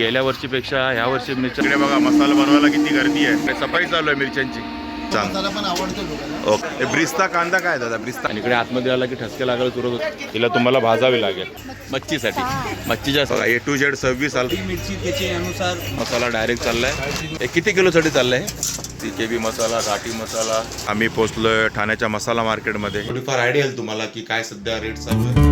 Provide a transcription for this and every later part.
गेल्या वर्षीपेक्षा ह्या वर्षी मिरच्या बघा मसाला बनवायला किती गर्दी आहे. सफाई चालू आहे मिरच्यांची. चांग मसाला पण आवडतो लोकांना. ओके. ब्रिस्ता कांदा काय दादा? ब्रिस्ता आणि इकडे आतमध्ये आला की ठसके लागायला सुरू होत. तिला तुम्हाला भाजावी लागेल. मच्छीसाठी. मच्छीच्या बघा ए टू जेड सव्वीस आल. मिरची मसाला डायरेक्ट चाललाय. हे किती किलोसाठी चाललंय? तिचे बी मसाला घाटी मसाला. आम्ही पोहोचलोय ठाण्याच्या मसाला मार्केटमध्ये. थोडीफार आयडिया तुम्हाला की काय सध्या रेट चालू आहे.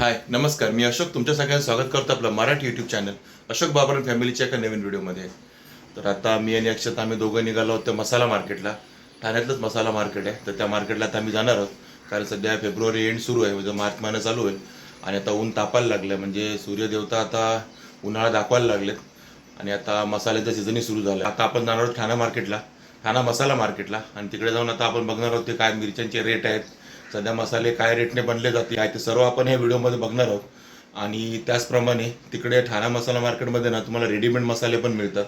हाय नमस्कार. मी अशोक. तुमच्या सगळ्यांचं स्वागत करतो आपलं मराठी यूट्यूब चॅनल अशोक बाबर फॅमिलीच्या एका नवीन व्हिडिओमध्ये तर आता मी आणि अक्षत आम्ही दोघं निघालो आहोत त्या मसाला मार्केटला ठाण्यातलंच मसाला मार्केट आहे. तर त्या मार्केटला आता आम्ही जाणार आहोत. कारण सध्या फेब्रुवारी एंड सुरू आहे. म्हणजे मार्च महिना चालू होईल. आणि आता ऊन तापायला लागलं म्हणजे सूर्यदेवता आता उन्हाळा दाखवायला लागलेत. आणि आता मसाल्याचं सीझनही सुरू झालं आता आपण जाणार आहोत ठाणा मार्केटला ठाणा मसाला मार्केटला आणि तिकडे जाऊन आता आपण बघणार आहोत ते काय मिरच्यांचे रेट आहेत. सध्या मसाले काय रेटने बनले जाते आहे ते सर्व आपण हे व्हिडिओमध्ये बघणार आहोत. आणि त्याचप्रमाणे तिकडे ठाणा मसाला मार्केटमध्ये ना तुम्हाला रेडीमेड मसाले पण मिळतात.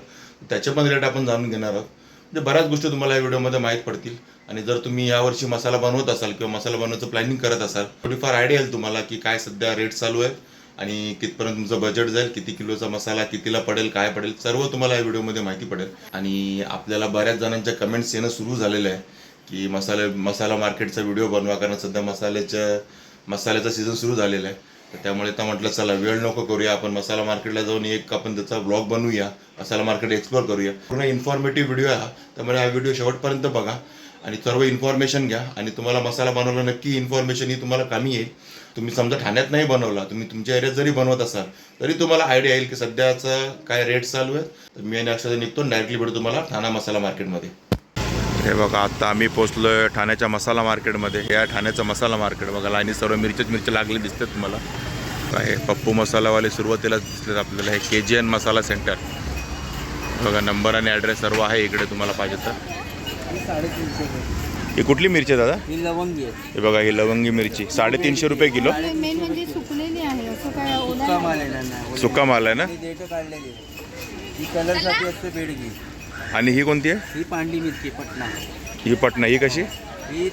त्याचे पण रेट आपण जाणून घेणार आहोत. म्हणजे बऱ्याच गोष्टी तुम्हाला या व्हिडिओमध्ये माहीत पडतील. आणि जर तुम्ही यावर्षी मसाला बनवत असाल किंवा मसाला बनवायचं प्लॅनिंग करत असाल थोडीफार आयडिया येईल तुम्हाला की काय सध्या रेट चालू आहे आणि कितपर्यंत तुमचं बजेट जाईल किती किलोचा मसाला कितीला पडेल काय पडेल सर्व तुम्हाला या व्हिडिओमध्ये माहिती पडेल. आणि आपल्याला बऱ्याच जणांच्या कमेंट्स येणं सुरू झालेलं आहे. की मसाले मसाला मार्केटचा व्हिडिओ बनवा कारण सध्या मसाल्याच्या मसाल्याचा सीझन सुरू झालेला आहे. तर त्यामुळे तर म्हटलं चला वेळ नको करूया आपण मसाला मार्केटला जाऊन एक आपण त्याचा ब्लॉग बनवूया मसाला मार्केट एक्सप्लोर करूया. पूर्ण इन्फॉर्मेटिव्ह व्हिडिओ आहे हा. त्यामुळे हा व्हिडिओ शेवटपर्यंत बघा आणि सर्व इन्फॉर्मेशन घ्या आणि तुम्हाला मसाला बनवला नक्की इन्फॉर्मेशन ही तुम्हाला कमी येईल. तुम्ही समजा ठाण्यात नाही बनवला तुम्ही तुमच्या एरियात जरी बनवत असाल तरी तुम्हाला आयडिया येईल की सध्याचं काय रेट चालू आहे तर मी आणि अक्षर निघतो डायरेक्टली भेटू तुम्हाला ठाणा मसाला मार्केटमध्ये हे बघा आता आम्ही पोचलोय ठाण्याच्या मसाला मार्केटमध्ये. हे आहे ठाण्याचं मसाला मार्केट बघा लाईनी सर्व मिरच्याच मिरच्या लागले दिसतात तुम्हाला. काय पप्पू मसालावाले सुरुवातीलाच दिसतात आपल्याला. हे K G N masala centre. बघा नंबर आणि ॲड्रेस सर्व आहे इकडे तुम्हाला पाहिजे तर. ही कुठली मिरची आहे दादा? ही लवंगी आहे. हे बघा ही लवंगी मिरची. साडेतीनशे रुपये किलो. मेन म्हणजे सुकलेली आहे. असं काय ओला सुका माल आहे ना ही. ही कलरसाठी असते बेडगी आणि ही कोणती आहे? ही पांडी मिरची पटना. ही पटना. ही कशी? ही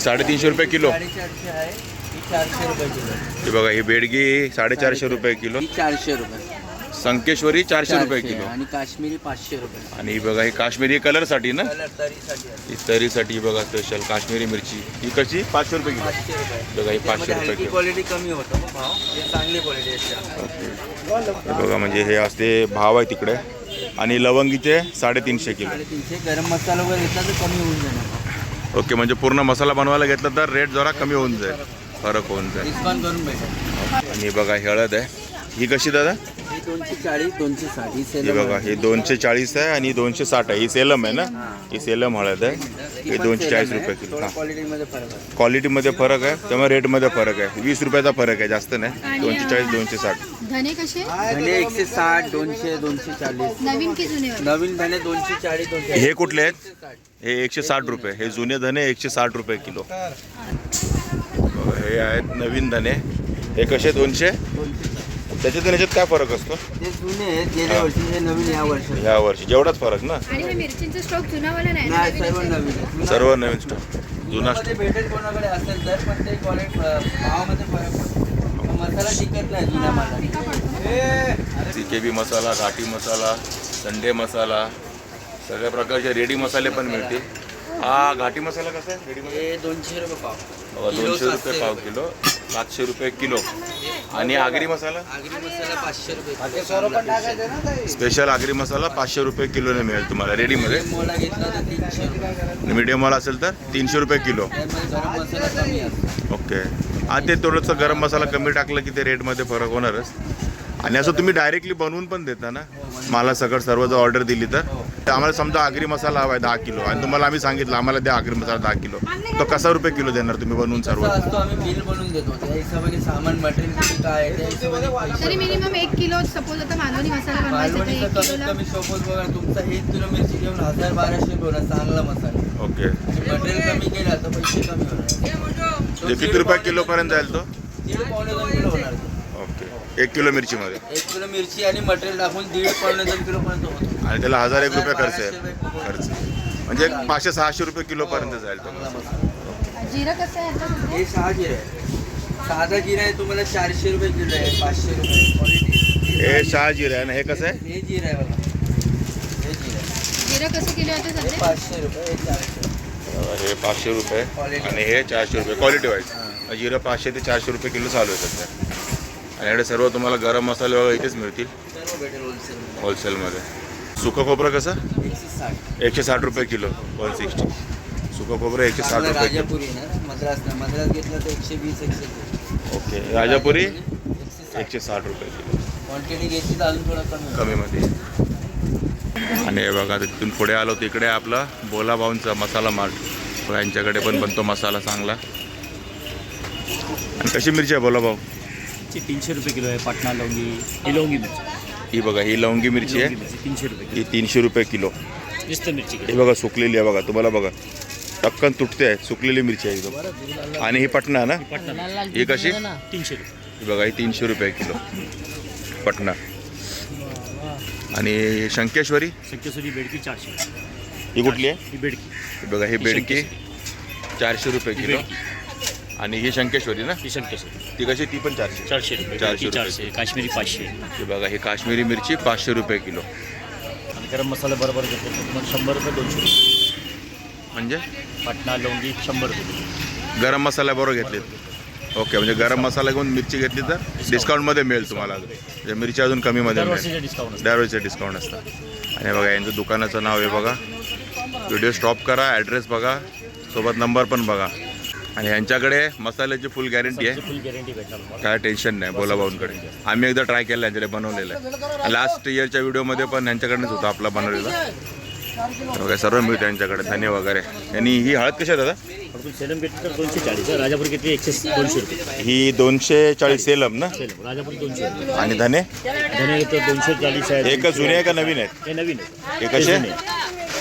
साडेतीनशे ही रुपये किलो. साडेचारशे आहे ही चारशे रुपये किलो. ही बघा ही बेडगी साडेचारशे रुपये किलो. ही चारशे रुपये. संकेश्वरी चारशे रुपये चारशे किलो. आणि काश्मीरी पाचशे रुपये. आणि ही बघा ही काश्मीरी कलरसाठी ना? कलर तरीसाठी असते. ही तरीसाठी बघा स्पेशल काश्मीरी मिरची. ही कशी? पाचशे रुपये किलो. पाचशे रुपये. बघा ही पाचशे त्यामध्ये रुपये हलकी किलो. क्वालिटी कमी होतं मग भाव. हे चांगली क्वालिटी हे बघा म्हणजे हे असते भाव आहे तिकडे. आणि लवंगीचे साडेतीनशे किलो. साडेतीनशे गरम मसाला वगैरे घेतला तर कमी होऊन जाणार. ओके म्हणजे पूर्ण मसाला बनवायला घेतला तर रेट जरा कमी होऊन जाईल. फरक होऊन जाईल. डिस्काउंट करून भेटेल. आणि बघा हळद आहे. ही कशी दादा? ही दोनशे चाळीस दोनशे साठ ही ही सेलम बघा ही दोनशे चाळीस आहे आणि दोनशे साठ आहे. ही सेलम आहे ना? ही. सेलम हळद आहे. ही दोनशे चाळीस रुपये किलो हां. क्वालिटीमध्ये फरक आहे. क्वालिटीमध्ये फरक आहे. त्यामुळे रेटमध्ये फरक आहे. वीस रुपयाचा फरक आहे जास्त नाही. दोनशे चाळीस दोनशे साठ. धने कसे? धने एकशे साठ दोनशे दोनशे चाळीस. नवीन की जुने? वाले? नवीन धने दोनशे चाळीस दोनशे हे कुठले आहेत? हे एकशे साठ रुपये. हे जुने धने एकशे साठ रुपये किलो. हे आहेत नवीन धने. हे कसे दोनशे त्याच्यात आणि याच्यात काय फरक असतो? ते जुने आहेत गेल्या वर्षी हे नवीन या वर्षी ह्या वर्षी. जेवढाच फरक ना? आणि हे मिरचींचा स्टॉक जुनावाला नाही ना, नाही नवीनच सर्व. नवीन आहे. सर्व नवीन स्टॉक जुना जुनामध्ये भेटेल कोणाकडे असेल तर पण ते क्वालिटी भावामध्ये फरक पडतो. मसाला टिकत नाही जुन्या माला बी मसाला घाटी मसाला संडे मसाला सगळ्या प्रकारचे रेडी मसाले पण मिळतील. हा घाटी मसाला कसा आहे? रेडी मसाला? हे दोनशे रुपये पाव. बघा, दोनशे रुपये पाव किलो. सातशे रुपये किलो. आणि आगरी मसाला? आगरी मसाला पाचशे रुपये स्पेशल आगरी मसाला पाचशे रुपये किलोने मिळेल तुम्हाला रेडीमध्ये. मीडियम वाला असेल तर तीनशे रुपये किलो. ओके. हा ते थोडंसं गरम मसाला कमी टाकलं की ते रेटमध्ये फरक होणारच. आणि असं तुम्ही डायरेक्टली बनवून पण देता ना? मला सगळं सर्व जर ऑर्डर दिली तर? तर आम्हाला समजा आगरी मसाला हवा आहे दहा किलो आणि तुम्हाला आम्ही सांगितलं आम्हाला द्या आगरी मसाला दहा किलो. तो कसा रुपये किलो देणार तुम्ही बनवून सर्व? असं असतो आम्ही बिल बनवून देतो. त्या हिशोबाने सामान मटेरियल किती काय आहे त्या हिशोबाने पैसे तरी मिनिमम एक किलो सपोज आता मालवणी मसाला बनवायचा तर मालवणीचं एक कमीत किलोला कमी शोपोज बघा तुमचा एक किलो मिरची घेऊन हजार बाराशे होणार चांगला मसाला. ओके. मटेरियल कमी केला तर पैसे कमी होणार. ते किती रुपये किलोपर्यंत जाईल तो? दीड पावणे दोन किलो होणार. एक किलो मिरचीमध्ये. एक किलो मिरची आणि मटेरियल टाकून दीड पावणे दोन किलो पर्यंत होतो. आणि त्याला हजार एक रुपये खर्च आहे. खर्च. म्हणजे एक पाचशे सहाशे रुपये किलोपर्यंत जाईल तो. चांगला मसाला. मसाला जिरं कसं आहे आता? हे सहा जिरे आहे. साधा जिरा आहे तुम्हाला चारशे रुपये किलो आहे पाचशे रुपये. क्वालिटी हे सहा जिरे आहे ना हे कसं आहे? हे जिरा आहे बघा. हे जिरा आहे. जिरं कसं किलो आहे आता हे सध्या? पाचशे रुपये हे चारशे हे पाचशे रुपये. आणि हे चारशे रुपये. क्वालिटी वाईज जिरं पाचशे ते चारशे रुपये किलो चालू आहे सध्या. आणि याकडे सर्व तुम्हाला गरम मसाले वगैरे इथेच मिळतील. होलसेलमध्ये. सुकं खोबरं कसं? एकशे साठ रुपये किलो वन सिक्स्टी सुकं खोबरं एकशे साठ रुपये. ओके राजापुरी एकशे साठ. रुपये किलो. क्वांटिटी. कमीमध्ये. आणि हे बघा तिथून पुढे आलो तिकडे आपला बोला भाऊंचा मसाला मार्ट. यांच्याकडे पण बनतो मसाला चांगला. आणि कशी मिरची आहे बोला भाऊ ची तीनशे रुपये किलो आहे पाटणा लवंगी ही लवंगी मिरची. ही बघा ही लवंगी मिरची लवंगी आहे मिरची तीनशे रुपये ही तीनशे रुपये किलो. नुसतं मिरची ही बघा सुकलेली आहे बघा तुम्हाला बघा. टक्कन तुटते आहे सुकलेली मिरची आहे एकदम. आणि ही पटना ना? पाटणा. ही कशी? तीनशे रुपये. ही बघा ही तीनशे रुपये किलो. पटना आणि शंकेश्वरी? संकेश्वरी बेडकी चारशे. ही कुठली आहे? ही बेडकी. ही बघा ही बेडकी. चारशे रुपये ही किलो. आणि ही शंकेश्वरी ना? ही संकेश्वरी ती कशी? ती पण चारशे. चारशे रुपये. चारशे रुपये. चारशे. काश्मीरी पाचशे. ही बघा ही काश्मीरी मिरची पाचशे रुपये किलो. आणि गरम मसाला बरोबर घेतले तर तुम्हाला शंभर रुपये दोनशे. रुपये म्हणजे? पाटणा लवंगी शंभर रुपये गरम मसाला बरोबर घेतलेत. ओके म्हणजे गरम मसाला घेऊन मिरची घेतली तर डिस्काउंटमध्ये मिळेल तुम्हाला. म्हणजे मिरची अजून कमीमध्ये मिळेल. डिस्काउंट असतं दरवेळेचे डिस्काउंट असतात. आणि बघा यांचं दुकानाचं नाव आहे बघा. व्हिडिओ स्टॉप करा ॲड्रेस बघा. सोबत नंबर पण बघा. आणि यांच्याकडे मसाल्याची फुल गॅरंटी आहे. फुल गॅरंटी भेटणार काय टेन्शन नाही बोला भाऊंकडे. आम्ही एकदा ट्राय केलं यांच्याकडे बनवलेलं आहे. लास्ट इयरच्या व्हिडिओमध्ये पण यांच्याकडेच होता आपला बनवलेला. सर्व मिळतं यांच्याकडे धने वगैरे. आणि ही हळद कशी आहे दादा? सेलम घेतली तर दोनशे चाळीस. राजापूर घेतली एकशे दोनशे रुपये. ही दोनशे चाळीस सेलम ना? सेलम राजापूर दोनशे आणि धने? धने घेतो दोनशे चाळीस आहे. हे का जुने आहे का नवीन आहेत? हे नवीन आहे. हे कसे.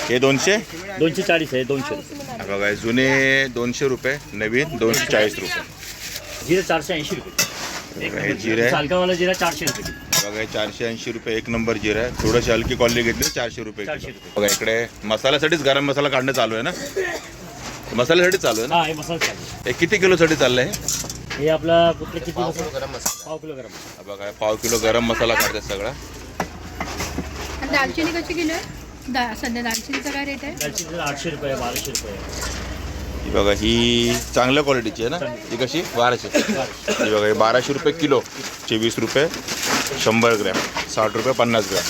हे दोनशे? दोनशे चाळीस आहे दोनशे रुपये. बघा जुने दोनशे रुपये नवीन दोनशे चाळीस रुपये. जिरा चारशे ऐंशी रुपये. जिरे आहे सालगावाला जिरा. चारशे रुपये. बघा चारशे ऐंशी रुपये एक नंबर जिरा. आहे थोडीशी हलकी क्वालिटी घेतली चारशे रुपये. बघा इकडे मसाल्यासाठीच गरम मसाला काढणं चालू आहे ना? मसाल्यासाठी चालू आहे ना? हा हे मसाला चालू हे किती किलोसाठी चाललंय? हे आपला कुठले किती मसाला? पाव किलो गरम मसाला. बघा पाव किलो गरम मसाला काढतात सगळा. आणि दालचिनी कशी किलो आहे? दा सध्या दालचिनीचा काय रेट आहे? दालचिनी आठशे रुपये आहे, बाराशे रुपये. आहे. ही बघा ही चांगल्या क्वालिटीची आहे ना? ही कशी? बाराशे. ही बघा ही बाराशे रुपये किलो चोवीस रुपये शंभर ग्रॅम साठ रुपये पन्नास ग्रॅम.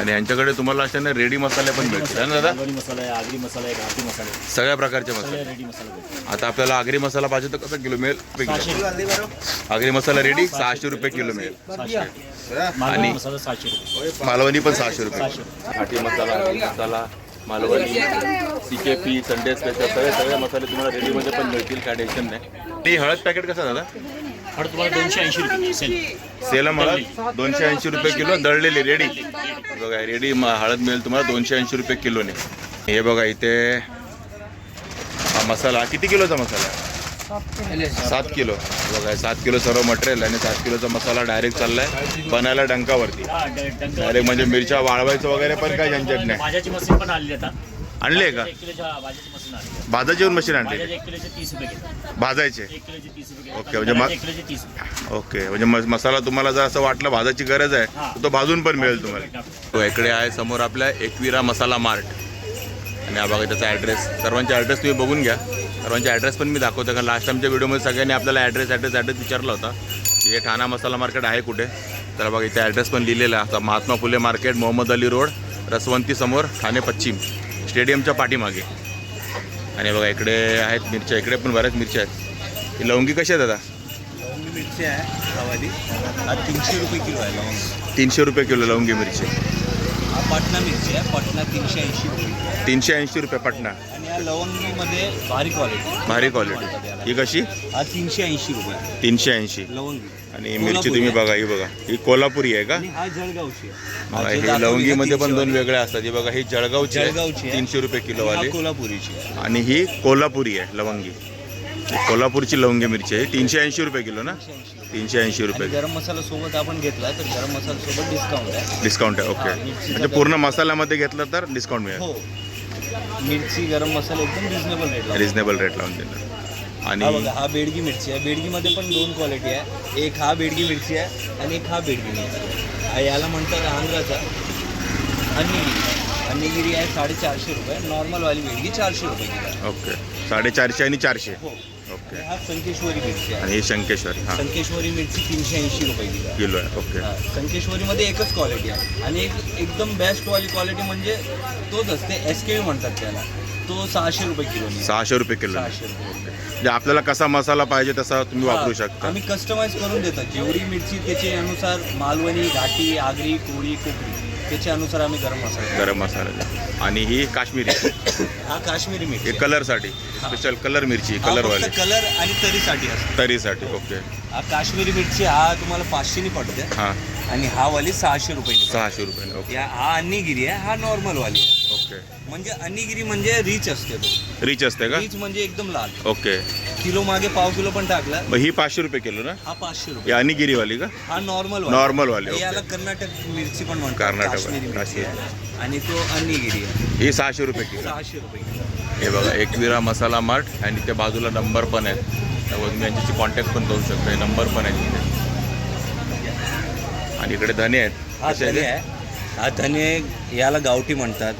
आणि यांच्याकडे तुम्हाला अशा ना रेडी मसाले पण मिळतील है ना दादा? मालवणी मसाला आहे आगरी मसाला आहे घाटी मसाला आहे. सगळ्या प्रकारचे मसाले. सगळे रेडी मसाला भेटतो. आता आपल्याला आगरी मसाला पाहिजे तर कसा किलो मिळेल. आगरी मसाला रेडी सहाशे रुपये किलो मिळेल. मालवणी मसाला सहाशे रुपये. मालवणी पण सहाशे रुपये. घाटी masala masala Malvani C K P Sunday special सगळे सगळे मसाले तुम्हाला रेडीमध्ये पण मिळतील काय टेन्शन नाही. ती हळद पॅकेट कसं दादा? हळद तुम्हाला दोनशे ऐंशी रुपये सेल. सेलम हळद दोनशे ऐंशी रुपये किलो दळलेली रेडी बघा रेडी हळद मिळेल तुम्हाला दोनशे ऐंशी रुपये किलोने. हे बघा इथे हा मसाला किती किलोचा मसाला? आहे सात किलो. बघा सात किलो सर्व मटेरियल आणि सात किलोचा मसाला डायरेक्ट चाललाय बनायला डंकावरती. डायरेक्ट म्हणजे मिरच्या वाळवायचं वगैरे पण काय झंझट नाही. भाज्याची मशीन पण आणली आता. आणले का? भाज्याची भाजाची मशीन आणले भाज्याचे भाजायचे? ओके. म्हणजे ओके म्हणजे मस- मसाला तुम्हाला जर असं वाटलं भाजाची गरज आहे तर तो भाजून पण मिळेल तुम्हाला. तो इकडे आहे समोर आपल्या एकविरा मसाला मार्ट. आणि हा बघा त्याचा ॲड्रेस सर्वांचे ॲड्रेस तुम्ही बघून घ्या. सर्वांचे ॲड्रेस पण मी दाखवतो कारण लास्ट टाईमच्या व्हिडिओमध्ये सगळ्यांनी आपल्याला ॲड्रेस ॲड्रेस ॲड्रेस विचारला होता. की हे ठाणा मसाला मार्केट आहे कुठे? तर बघा इथे ॲड्रेस पण लिहिलेला आहे. आता महात्मा फुले मार्केट मोहम्मद अली रोड रसवंती समोर ठाणे पश्चिम. स्टेडियमच्या पाठीमागे. आणि बघा इकडे आहेत मिरच्या इकडे पण बऱ्याच मिरच्या आहेत. ही लवंगी कशी आहे दादा? मिरची आहे तीनशे रुपये किलो आहे लवंग. तीनशे रुपये किलो लवंगी मिरची. हा पाटणा मिरची आहे पाटणा तीनशे ऐंशी रुपये तीनशे ऐंशी रुपये पटना आणि या लवंगीमध्ये भारी क्वालिटी भारी क्वालिटी ही कशी? हा तीनशे ऐंशी रुपये तीनशे ऐंशी. लवंगी. आणि मिरची तुम्ही बघा ही बघा. ही कोल्हापुरी आहे का? हा जळगावची बघा, ही दाखवली लवंगीमध्ये पण दोन वेगळ्या असतात. ही बघा ही जळगावची आहे. जळगावची आहे. तीनशे रुपये वाली. किलोवाली हा कोल्हापुरीची आहे. आणि ही कोल्हापुरी आहे लवंगी. कोल्हापूरची लवंगी मिरची आहे. तीनशे ऐंशी रुपये किलो ना? तीनशे ऐंशी आणि रुपये. गरम मसाला सोबत आपण घेतला तर गरम मसाला सोबत डिस्काउंट आहे. डिस्काउंट आहे ओके हा, मिरचीचा म्हणजे पूर्ण मसाल्यामध्ये घेतलं तर डिस्काउंट मिळेल. हो. मिरची गरम मसाला एकदम रिझनेबल रेटला रिझनेबल रेट लावून देणार. आणि हा बघा हा बेडगी मिरची आहे. बेडगीमध्ये पण दोन क्वालिटी आहे. एक हा बेडगी मिरची आहे आणि एक हा बेडगी मिरची आहे. याला म्हणतात आंध्राचा. अन्नीगिरी अन्नीगिरी आहे साडेचारशे रुपये. नॉर्मलवाली बेडगी चारशे रुपये किलो आहे. ओके. साडेचारशे आणि चारशे. हो. ओके. आणि हा संकेश्वरी मिरची आहे. आणि ही शंकेश्वरी हां. संकेश्वरी मिरची तीनशे ऐंशी रुपये किलो आहे. किलो आहे. ओके. हा, संकेश्वरीमध्ये एकच क्वालिटी आहे. आणि एक एकदम बेस्ट वाली क्वालिटी म्हणजे तोच असते. एस के म्हणतात त्याला. तो सहाशे रुपये किलो सहाशे रुपये किलो आहे. सहाशे रुपये म्हणजे आपल्याला कसा मसाला पाहिजे तसा तुम्ही वापरू शकता. आम्ही कस्टमाइज करून देतात जेवढी मिरची त्याच्या अनुसार मालवणी घाटी आगरी कोळी कोकरी त्याच्या अनुसार आम्ही गरम मसाला गरम मसाला आणि ही काश्मीरी हा काश्मीरी मिरची. हे. कलरसाठी. स्पेशल कलर मिरची हा कलरवाली. फक्त कलर आणि तरीसाठी असतो. तरीसाठी ओके. हा काश्मीरी मिरची हा तुम्हाला पाचशेनी पडते. हां. आणि हा वाली सहाशे रुपये सहाशे रुपये ओके. या हा अन्नीगिरी आहे हा नॉर्मल वाली आहे. म्हणजे अन्नीगिरी म्हणजे रिच असते तो. रिच असते का? रिच म्हणजे एकदम लाल. ओके. किलो मागे पाव किलो पण टाकला. मग ही पाचशे रुपये किलो ना? हा पाचशे ही रुपये अनिगिरीवाली का? हा नॉर्मल Normal वाली. याला कर्नाटक मिरची पण म्हणतात. कर्नाटक काश्मीरी आहे. आणि तो अन्नीगिरी आहे. ही सहाशे रुपये किलो. सहाशे रुपये किलो. हे बघा एकविरा मसाला मार्ट आणि त्या बाजूला नंबर पण आहे त्यामुळे तुम्ही यांच्याशी कॉन्टॅक्ट पण करू शकता. हे नंबर पण आहे तिथे आणि इकडे धने आहेत. हा कसे धने आहेत आहे. हा धने याला गावठी म्हणतात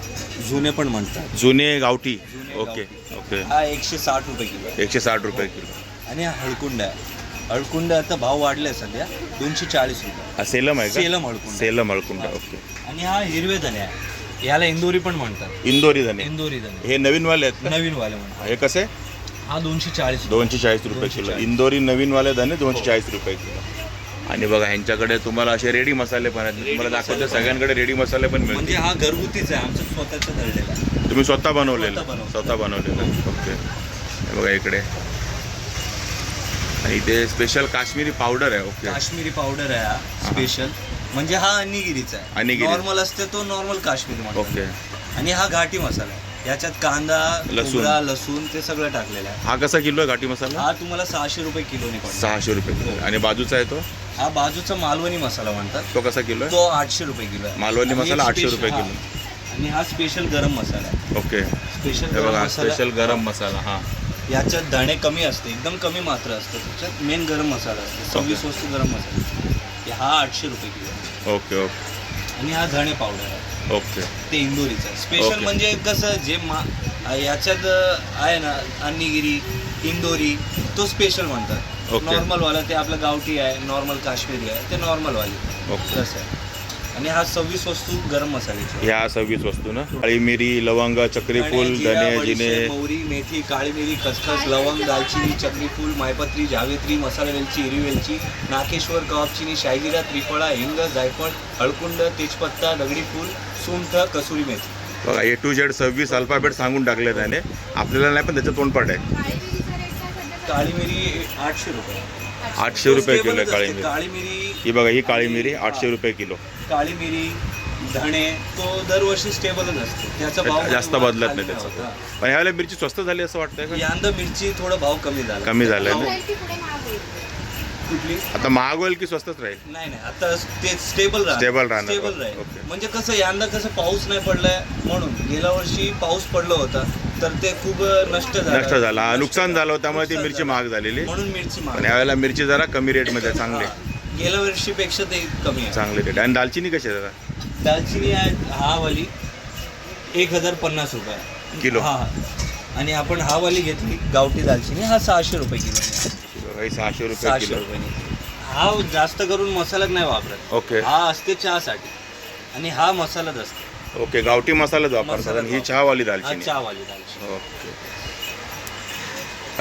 जुने पण म्हणतात. जुने गावठी. ओके. ओके. हा एकशे साठ रुपये किलो. एकशे साठ रुपये किलो. आणि हा हळकुंड आहे. हळकुंड आता भाव वाढले सध्या दोनशे चाळीस रुपये. हा सेलम आहे का? सेलम हळकुंड. सेलम हळकुंड ओके. आणि हा हिरवे धने आहे. याला इंदोरी पण म्हणतात. इंदोरी धने. इंदोरी धने. हे नवीनवाले आहेत नवीन वाले म्हणतात. हे कसे? हा दोनशे चाळीस दोनशे चाळीस रुपये दोनशे किलो चाळीस. इंदोरी नवीनवाले धने दोनशे चाळीस रुपये किलो. आणि बघा ह्यांच्याकडे तुम्हाला असे रेडी मसाले पण आहेत. तुम्हाला दाखवतो सगळ्यांकडे रेडी मसाले पण म्हणजे मिळतील हा घरगुतीच आहे आमचं स्वतःचं आहे. तुम्ही स्वतः बनवलेलं. स्वतः. स्वतः बनवलेलं. ओके. हे बघा इकडे. आणि इथे स्पेशल काश्मीरी पावडर आहे ओके. काश्मीरी पावडर आहे हा स्पेशल म्हणजे हा अनिगिरीचा आहे. अनिगिरी. नॉर्मल असते तो नॉर्मल काश्मीरी म्हणतात ओके. आणि हा घाटी मसाला आहे. याच्यात कांदा लसूण. खोबरा लसूण ते सगळं टाकलेलं आहे. हा कसा किलो आहे घाटी मसाला? हा तुम्हाला सहाशे रुपये किलोने पडतो. सहाशे रुपये किलो. आणि बाजूचा आहे तो? हा बाजूचा मालवणी मसाला म्हणतात. तो कसा किलो आहे? तो आठशे रुपये किलो आहे. मालवणी आणि मसाला एक 800 रुपये special- किलो. हा. आणि हा स्पेशल गरम मसाला आहे. ओके. स्पेशल हे गरम बघा मसाला. स्पेशल गरम मसाला हा. याच्यात धणे कमी असते एकदम कमी मात्र असतं. त्याच्यात मेन गरम मसाला असतो. सव्वीस वस्तू गरम मसाला हे आठशे रुपये किलो आहे. Okay okay. आणि हा धणे पावडर आहे. ओके. ते इंदोरीचं स्पेशल Okay. म्हणजे कसं जे मा याच्यात आहे ना अन्नीगिरी इंदोरी तो स्पेशल म्हणतात. Okay. नॉर्मलवाला ते आपलं गावठी आहे नॉर्मल काश्मीरी आहे ते नॉर्मलवाली ओके तसं आहे. आणि हा सव्वीस वस्तू गरम मसाल्याची आहे. ह्या सव्वीस वस्तू ना? काळी मिरी लवंग चक्रीफूल धने जिने मोहरी मेथी काळी मिरी खसखस लवंग दालचिनी चक्रीफूल मायपत्री जावेत्री मसाला वेलची हिरवी वेलची नाकेश्वर कबाबचिनी शायजिरा त्रिफळा हिंग जायफळ हळकुंड तेजपत्ता दगडी फूल सुंठ कसुरी मेथी. बघा ए टू झेड सव्वीस अल्फाबेट सांगून टाकले त्याने. आपल्याला नाही पण त्याचं तोंडपाठ आहे काळी मिरी आठशे रुपये. आठशे रुपये किलो आहे काळी. मिरी काळी मिरी ही बघा ही काळी मिरी आठशे रुपये किलो. काळी मिरी धणे तो दरवर्षी स्टेबलच असतो. त्याचा भाव जास्त बदलत नाही त्याचं. पण ह्यावेळेला मिरची स्वस्त झाली असं वाटतंय का? यंदा मिरची थोडा भाव कमी झाला. कमी झालाय ना? भाव- कुठली? आता महाग होईल की स्वस्तच राहील? नाही नाही. आता ते स्टेबल राहणार. Stable राहणार. स्टेबल राहील. ओके. म्हणजे कसं यंदा कसं पाऊस नाही पडलाय म्हणून गेल्या वर्षी पाऊस पडला होता. तर ते खूप नष्ट झालं नष्ट झाला हा, नुकसान झालं त्यामुळे ती मिरची. महाग झालेली म्हणून मिरची महाग पण यावेळेला मिरची जरा कमी रेटमध्ये आहे, चांगली आहे. हा. गेल्या वर्षीपेक्षा ते कमी आहे चांगली रेट आणि दालचिनी कशी आहे दादा दालचिनी आहे हा वाली एक हजार पन्नास रुपये किलो. हा हा. आणि आपण हा वाली घेतली गावठी दालचिनी हा सहाशे रुपये किलो आहे. बघा, ही सहाशे रुपये सहाशे किलो हा जास्त करून मसालाच नाही वापरत ओके हा असते चहासाठी आणि हा मसालाच असतो ओके गावठी मसालाच वापरतात आणि ही वापर- चहावाली हा दालचिनी चहावाली दालचिनी. ओके.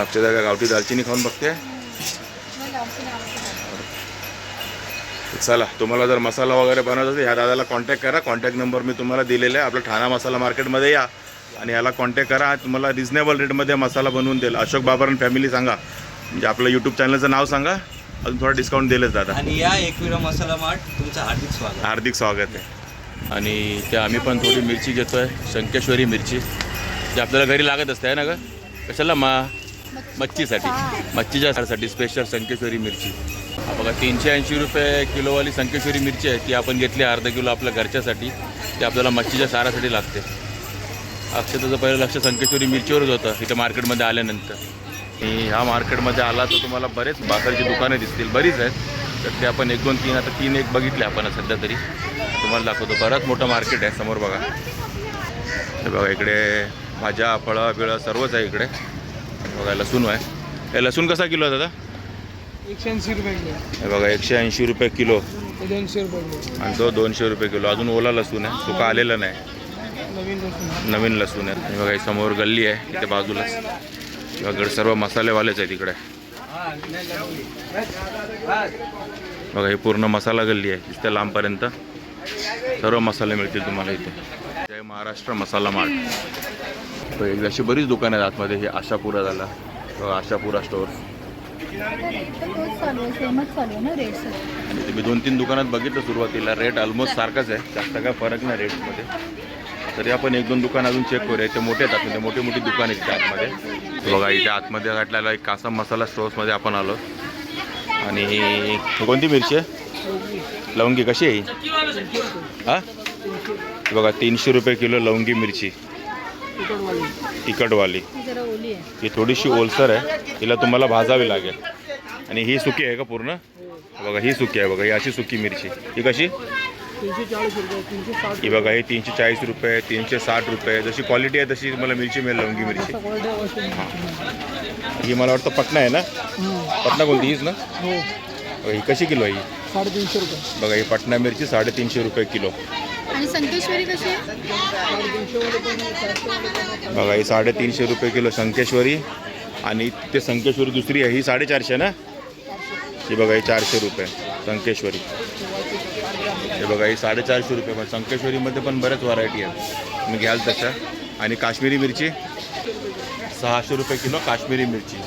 आपल्या जागा गावठी दालचिनी खाऊन बघते. चला तुम्हाला जर मसाला वगैरे बनवायचा असेल ह्या दादाला कॉन्टॅक्ट करा. कॉन्टॅक्ट नंबर मी तुम्हाला दिलेला आहे. आपलं ठाणा मसाला मार्केटमध्ये या आणि याला कॉन्टॅक्ट करा. तुम्हाला रिजनेबल रेटमध्ये मसाला बनवून देईल. अशोक बाबरन फॅमिली सांगा. म्हणजे आपलं यूट्यूब चॅनलचं नाव सांगा. अजून थोडा डिस्काउंट दिलेच दादा. आणि या एकविरा मसाला मार्ट तुमचं हार्दिक स्वागत. हार्दिक स्वागत आहे. आणि ते आम्ही पण थोडी मिरची घेतो आहे शंकेश्वरी मिरची. जी आपल्याला घरी लागत असते आहे ना ग? कशाला मा मच्छीसाठी? मच्छीच्या साठी स्पेशल संकेश्वरी मिरची. बघा तीनशे ऐंशी रुपये किलोवाली संकेश्वरी मिरची आहे. ती आपण घेतली अर्धा किलो आपल्या घरच्यासाठी. ती आपल्याला मच्छीच्या सारासाठी लागते. अक्षय पहिलं लक्ष संकेश्वरी मिरचीवरच होतं इथं मार्केटमध्ये आल्यानंतर. आणि ह्या मार्केटमध्ये आला तर तुम्हाला बरेच बाकरची दुकानं दिसतील. बरीच आहेत. तर ते आपण एक दोन तीन आता तीन एक बघितले आपण सध्या तरी. तुम्हाला दाखवतो. बराच मोठं मार्केट आहे समोर बघा. हे बघा इकडे भाज्या फळं बिळं सर्वच आहे इकडे. बघा लसूण आहे. हे लसूण कसा किलो आहे दादा? एकशे ऐंशी रुपये किलो. हे बघा एकशे ऐंशी रुपये किलो. दोनशे रुपये किलो. आणि तो दोनशे रुपये किलो. अजून ओला लसूण आहे. सुका आलेला नाही. नवीन लसूण नवीन लसूण आहे. बघा ही समोर गल्ली आहे. इथे बाजूलाच. किंवा इकडे सर्व मसालेवालेच आहेत इकडे. बघा ही पूर्ण मसाला गल्ली आहे. दिसते लांबपर्यंत. सर्व मसाले मिळतील तुम्हाला इथे. जय महाराष्ट्र मसाला मार्ट. तर एक अशी बरीच दुकानं आहेत आतमध्ये. हे आशापुरा झाला. आशापुरा स्टोअर आणि ते मी दोन तीन दुकानात बघितलं सुरुवातीला. रेट ऑलमोस्ट सारखाच आहे. जास्त काय फरक नाही रेटमध्ये तरी आपण एक दोन दुकान अजून चेक करूया. ते मोठे आहेत आतमध्ये. मोठी मोठी दुकान आहेत आतमध्ये. बघा इथे आतमध्ये गाठलेला एक कासम मसाला स्टोअर्समध्ये आपण आलो. आणि कोणती मिरची आहे? लवंगी कशी आहे ही? हां? ही बघा तीनशे रुपये किलो लवंगी मिरची. तिखटवाली. ही थोडीशी ओलसर आहे. हिला तुम्हाला भाजावी लागेल. आणि ही सुकी आहे का पूर्ण? बघा ही सुकी आहे बघा ही अशी सुकी मिरची. ही कशी? ही बघा ही तीनशे चाळीस रुपये तीनशे साठ रुपये. जशी क्वालिटी आहे तशी तुम्हाला मिरची मिळेल लवंगी मिरची. ही. मला वाटतं पटना आहे ना? पटना कोणती हीच ना? हो कशी किलो आहे ही? साडेतीनशे रुपये. बघा ही पटना मिरची साडेतीनशे रुपये किलो. आणि संकेश्वरी कशी आहे? पण पण बघा ही साडेतीनशे रुपये किलो संकेश्वरी. आणि ते संकेश्वरी दुसरी आहे ही साडेचारशे ना? ही बघा ही चारशे रुपये संकेश्वरी. हे बघा ही साडेचारशे रुपये. पण संकेश्वरीमध्ये पण बऱ्याच व्हरायटी आहेत तुम्ही घ्याल तशा. आणि काश्मीरी मिरची सहाशे रुपये किलो काश्मीरी मिरची.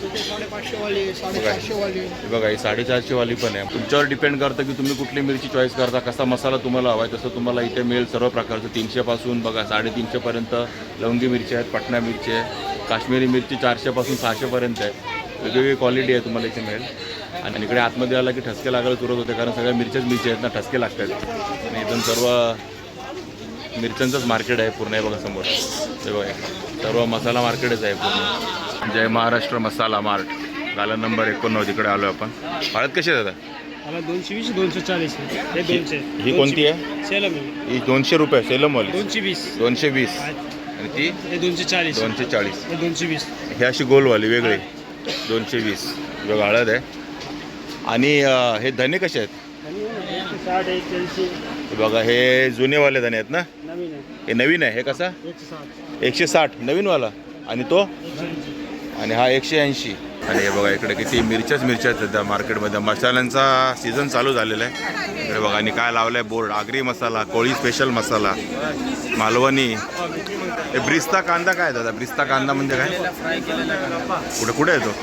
वाली साडेचारशे वाली हे बघा ही साडेचारशेवाली पण आहे. तुमच्यावर डिपेंड करतं की तुम्ही कुठली मिरची चॉईस करता कसा मसाला तुम्हाला हवा आहे तसं तुम्हाला इथे मिळेल सर्व प्रकारचं. तीनशेपासून बघा साडेतीनशेपर्यंत लवंगी मिरची आहेत पटना मिरची आहे काश्मीरी मिरची चारशेपासून सहाशेपर्यंत आहे. वेगवेगळी क्वालिटी आहे तुम्हाला इथे मिळेल. आणि इकडे आतमध्ये आला की ठसके लागायला सुरुवात होते कारण सगळ्या मिरच्याच मिरची आहेत ना ठसके लागतात. आणि एकदम सर्व मिरच्यांचंच मार्केट आहे पूर्ण बघा समोर. हे बघा सर्व मसाला मार्केटच आहे पूर्ण. जय महाराष्ट्र मसाला मार्ट. गाला नंबर एकोणनव्वद इकडे आलो आपण. हळद कशी आहे दादा? दोनशे वीस दोनशे चाळीस हे दोनशे. ही कोणती आहे? सेलम ही दोनशे रुपये सेलमवाली दोनशे वीस. दोनशे वीस. आणि ती? हे दोनशे चाळीस. दोनशे चाळीस. हे दोनशे वीस. ही अशी गोलवाली वेगळी. दोनशे वीस. बघा हळद आहे. आणि अं, हे धने कसे आहेत? एकशे साठ एकशे ऐंशी हे बघा हे जुनेवाले धने आहेत ना? नवीन आहे. हे नवीन आहे हे कसा? एकशे साठ. एकशे साठ नवीनवाला. आणि तो? एकशे ऐंशी. आणि हा एकशे ऐंशी. आणि हे बघा इकडे किती मिरच्याच मिरच्या आहेत सध्या मार्केटमध्ये. मसाल्यांचा सीझन चालू झालेला आहे. इकडे बघा आणि काय लावलं आहे बोर्ड. आगरी मसाला कोळी स्पेशल मसाला मालवणी. हे ब्रिस्ता कांदा काय दादा? ब्रिस्ता कांदा म्हणजे काय? कुठे कुठे आहे तो?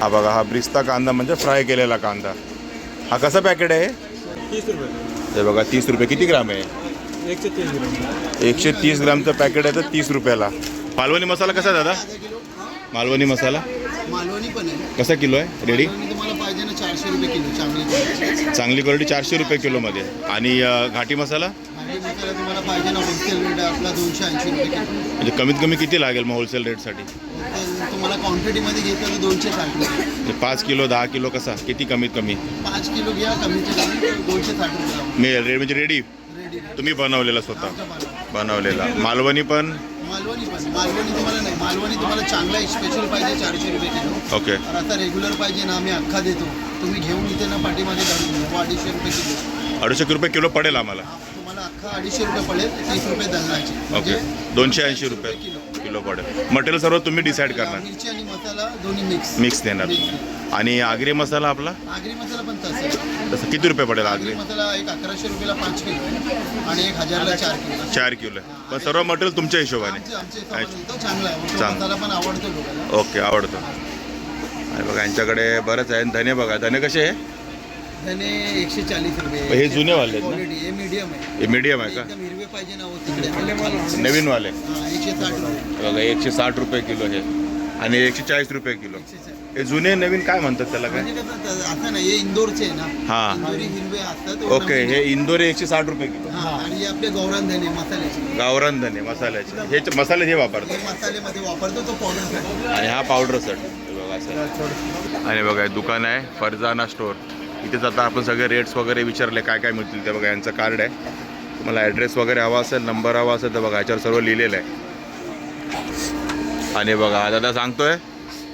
हा बघा हा ब्रिस्ता कांदा म्हणजे फ्राय केलेला कांदा. हा कसा पॅकेट आहे? तीस रुपये. हे बघा तीस रुपये. किती ग्राम आहे? एकशे तीस ग्राम. एकशे तीस ग्रामचं पॅकेट आहे तर तीस रुपयाला. मालवणी मसाला कसा आहे दादा? मालवणी मसाला? मालवणी पण आहे. कसा किलो आहे? रेडी मालवणी तुम्हाला पाहिजे ना चारशे रुपये किलो चांगली क्वालिटी. चांगली क्वालिटी चारशे रुपये किलोमध्ये. आणि अ, घाटी मसाला? भाजी मसाला तुम्हाला पाहिजे ना होलसेल रेट आहे आपला दोनशे ऐंशी रुपये किलो. म्हणजे कमीत कमी किती लागेल मग होलसेल रेटसाठी तर तुम्हाला क्वांटिटीमध्ये घेतलं तर दोनशे साठ रुपये. म्हणजे पाच किलो दहा किलो कसा? किती कमीत कमी? पाच किलो घ्या कमीचे कमी दोनशे साठ रुपये. मी रेड म्हणजे रेडी रेडी तुम्ही बनवलेला स्वतः? बनवलेला. मालवणी पण? मालवणी पण. मालवणी तुम्हाला नाही. मालवणी तुम्हाला चांगला स्पेशल पाहिजे चारशे रुपये किलो. ओके तर आता रेग्युलर पाहिजे ना आम्ही अख्खा देतो. तुम्ही घेऊन इथे ना पाठीमागे घेऊ अडीचशे रुपये किलो. अडीचशे रुपये किलो पडेल आम्हाला. अख्खा अडीचशे रुपये पडेल तीस रुपये दंडाचे ओके. दोनशे ऐंशी रुपये किलो. पडेल. मटेरियल सर्व तुम्ही डिसाईड करणार. मिरची आणि मसाला दोन्ही मिक्स मिक्स देणार आणि आगरी मसाला आपला? आगरी मसाला पण तसं. किती रुपये पडेल आगरी मसाला एक अकराशे रुपयाला पाच किलो आणि एक हजारला चार किलो चार किलो आहे. पण सर्व मटेरियल तुमच्या हिशोबाने. आमचे आमचे चांगला आहे. तो चांगला. मसाला पण आवडतो लोकांना. ओके आवडतो. आणि बघा यांच्याकडे बरंच आहे. धने बघा. धने कसे आहे? त्याने एकशे चाळीस रुपये. हे जुनेवाले आहेत ना? क्वालिटी हे मीडियम आहे. हे मीडियम आहे का? एकदम हिरवे पाहिजे ना हो तिकडे. नवीनवाले एकशे साठ रुपये. बघा एकशे साठ रुपये किलो हे. आणि एकशे चाळीस रुपये किलो. एकशे साठ. हे जुने नवीन काय म्हणतात त्याला काय? म्हणजे कसं असं नाही हे इंदोरचे आहे ना. हा. इंदोरी हिरवे असतात ओके हे इंदोरी एकशे साठ रुपये किलो. हा आणि हे आपले गौरन धने मसाल्याचे. गावरान धने मसाल्याचे. हे च- मसाले हे वापरतात. हे मसाल्यामध्ये वापरतो तो पावडर आणि हा पावडर हे बघा सर आणि बघा हे दुकान आहे फरजाना स्टोर इथेच आता आपण सगळे रेट्स वगैरे विचारले काय काय मिळतील ते बघा यांचं कार्ड आहे. तुम्हाला ॲड्रेस वगैरे हवा असेल नंबर हवा असेल तर बघा याच्यावर सर्व लिहिलेलं आहे. आणि बघा दादा सांगतोय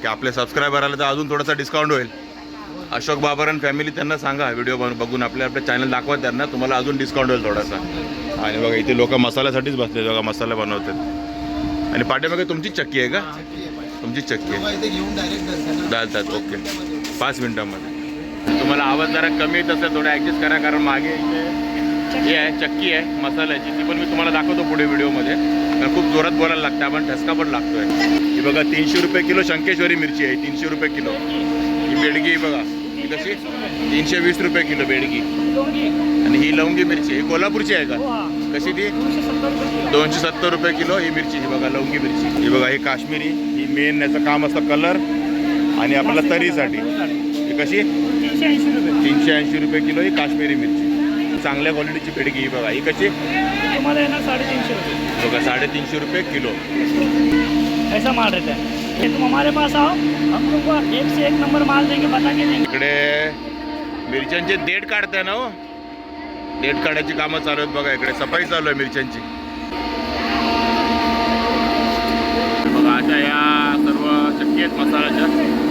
की आपले सबस्क्रायबर आले तर अजून थोडासा डिस्काउंट होईल. अशोक बाबरन फॅमिली त्यांना सांगा व्हिडिओ बघून आपल्या आपल्या चॅनल दाखवा त्यांना तुम्हाला अजून डिस्काउंट होईल थोडासा. आणि बघा इथे लोक मसाल्यासाठीच बसले बघा मसाला बनवतात. आणि पाठीमागे तुमचीच चक्की आहे का? तुमचीच चक्की आहे. चालतात ओके. पाच मिनिटांमध्ये. तुम्हाला आवाज जरा कमी येत असेल थोडं ॲडजस्ट करा कारण मागे हे आहे चक्की आहे मसाल्याची ती पण मी तुम्हाला दाखवतो पुढे व्हिडिओमध्ये. कारण खूप जोरात बोलायला लागतं आपण ठसका पण लागतोय. ही बघा तीनशे रुपये किलो शंकेश्वरी मिरची आहे तीनशे रुपये किलो. ही बेडगी बघा. ही कशी? तीनशे वीस रुपये किलो बेडगी. आणि ही लवंगी मिरची ही कोल्हापूरची आहे का? कशी ती? दोनशे सत्तर रुपये किलो ही मिरची ही बघा लवंगी मिरची. ही बघा ही काश्मीरी. ही मेन याचं काम असतं कलर आणि आपल्याला तरीसाठी. ही कशी? तीनशे ऐंशी रुपये. किलो ही काश्मीरी मिरची. चांगल्या क्वालिटीची बेडगी ही बघा. ही कशी? तुम्हाला येणार साडेतीनशे रुपये. बघा साडेतीनशे रुपये किलो. ऐसा माल रहता है. ये तुम हमारे पास आओ. हम तुमको एक से एक नंबर माल देंगे बता के देंगे. इकडे मिरच्यांचे देठ काढताय ना हो? देठ काढायची कामं चालू आहेत बघा इकडे. सफाई चालू आहे मिरच्यांची. बघा अशा या सर्व चक्की आहेत मसाल्याच्या.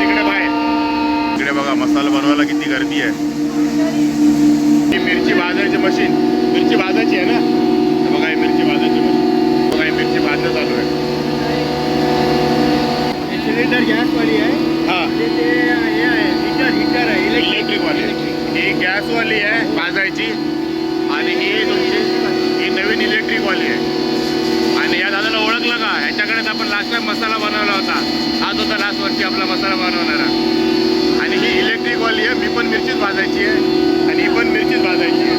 तिकडे बाहेर. इकडे बघा मसाला बनवायला किती गर्दी आहे. ही मिरची भाजायची मशीन मिरची भाजायची आहे ना? बघा मिरची भाजायची मशीन बघा मिरची भाजणं चालू आहे. सिलेंडर गॅस वाली आहे. हा. ते हे आहे हीटर हीटर आहे इलेक्ट्रिक इलेक्ट्रिक वाली. ही गॅसवाली आहे भाजायची. आणि ही तुमची ही नवीन इलेक्ट्रिक वाली आहे. आणि या दादाला ओळखलं का? ह्याच्याकडेच आपण लास्ट टाइम मसाला बनवला होता. हाच होता लास्ट वर्षी आपला मसाला बनवणारा. आणि ही इलेक्ट्रिक वाली आहे मी पण मिरचीच भाजायची आहे. आणि ही पण मिरचीच भाजायची आहे.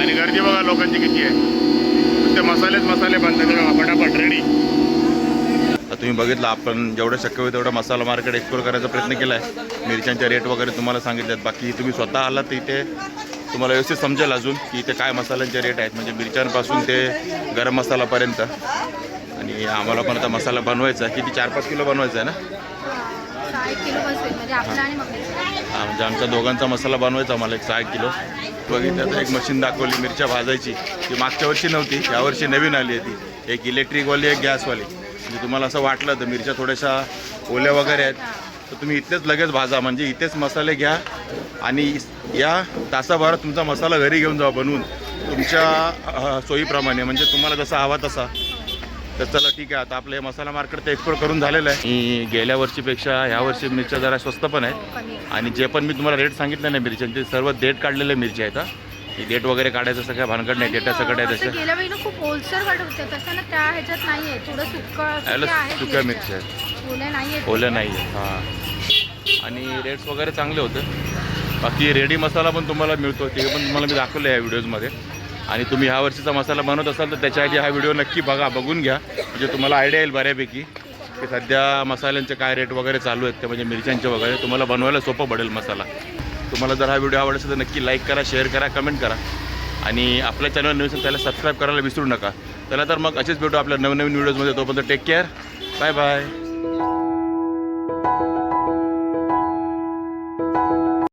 आणि गर्दी बघा लोकांची किती आहे. नुसते मसालेच मसाले बनतात. फटाफट रेडी तुम्ही बघितलं आपण जेवढं शक्य होईल तेवढं मसाला मार्केट एक्सप्लोर करायचा प्रयत्न केला आहे मिरच्यांचे रेट वगैरे तुम्हाला सांगितलेत बाकी तुम्ही स्वतः आलात तर इथे तुम्हाला व्यवस्थित समजेल अजून की इथे काय मसाल्यांचे रेट आहेत. म्हणजे मिरच्यांपासून ते गरम मसालापर्यंत. आणि आम्हाला पण आता मसाला बनवायचा आहे. किती चार पाच किलो बनवायचा आहे ना? म्हणजे हा, म्हणजे आमच्या दोघांचा मसाला बनवायचा मला एक सहा किलो. बघितलं आता एक मशीन दाखवली मिरच्या भाजायची ती मागच्या वर्षी नव्हती यावर्षी नवीन आली आहे ती. एक इलेक्ट्रिकवाली एक गॅसवाली म्हणजे तुम्हाला असं वाटलं तर मिरच्या थोड्याशा ओल्या वगैरे आहेत. तर तुम्ही इथेच लगेच भाजा. म्हणजे इथेच मसाले घ्या आणि या तासाभरात तुमचा मसाला घरी घेऊन जा बनवून. तुमच्या सोयीप्रमाणे. म्हणजे तुम्हाला जसा हवा तसा. तर चला ठीक आहे. आता आपलं हे मसाला मार्केट ते एक्सप्लोर करून झालेलं आहे. गेल्या वर्षीपेक्षा ह्या वर्षी मिरच्या जरा स्वस्त पण आहे. आणि जे पण मी तुम्हाला रेट सांगितलं ना मिरच्यांचे सर्व देठ काढलेले मिरच्या आहेत देठ वगैरे काढायचं सगळ्या भानगड नाही देठा सकट आहे असं गेल्या वेळी ना खूप ओलसर वाटत होते तसं ना त्या ह्याच्यात नाही आहे थोडं सुक्क सुक्या. मिरच्या आहेत ओल्या नाही ओल्या नाही आहेत हां. आणि रेट्स वगैरे चांगले होते. बाकी रेडी मसाला पण तुम्हाला मिळतो ते पण तुम्हाला मी दाखवलं आहे व्हिडिओजमध्ये आणि तुम्ही ह्या वर्षीचा मसाला बनवत असाल तर त्याच्या आधी हा व्हिडिओ नक्की बघा बघून घ्या. म्हणजे तुम्हाला आयडिया येईल बऱ्यापैकी. की सध्या मसाल्यांचे काय रेट वगैरे चालू आहेत ते म्हणजे मिरच्यांचे वगैरे तुम्हाला बनवायला सोपं पडेल मसाला. तुम्हाला जर हा व्हिडिओ आवडला असेल तर नक्की लाईक करा शेअर करा कमेंट करा. आणि आपल्या चॅनल नवीन असेल त्याला सबस्क्राईब करायला विसरू नका. चला तर मग असेच भेटू आपल्या नवीन नवीन व्हिडिओजमध्ये तोपर्यंत टेक केअर बाय बाय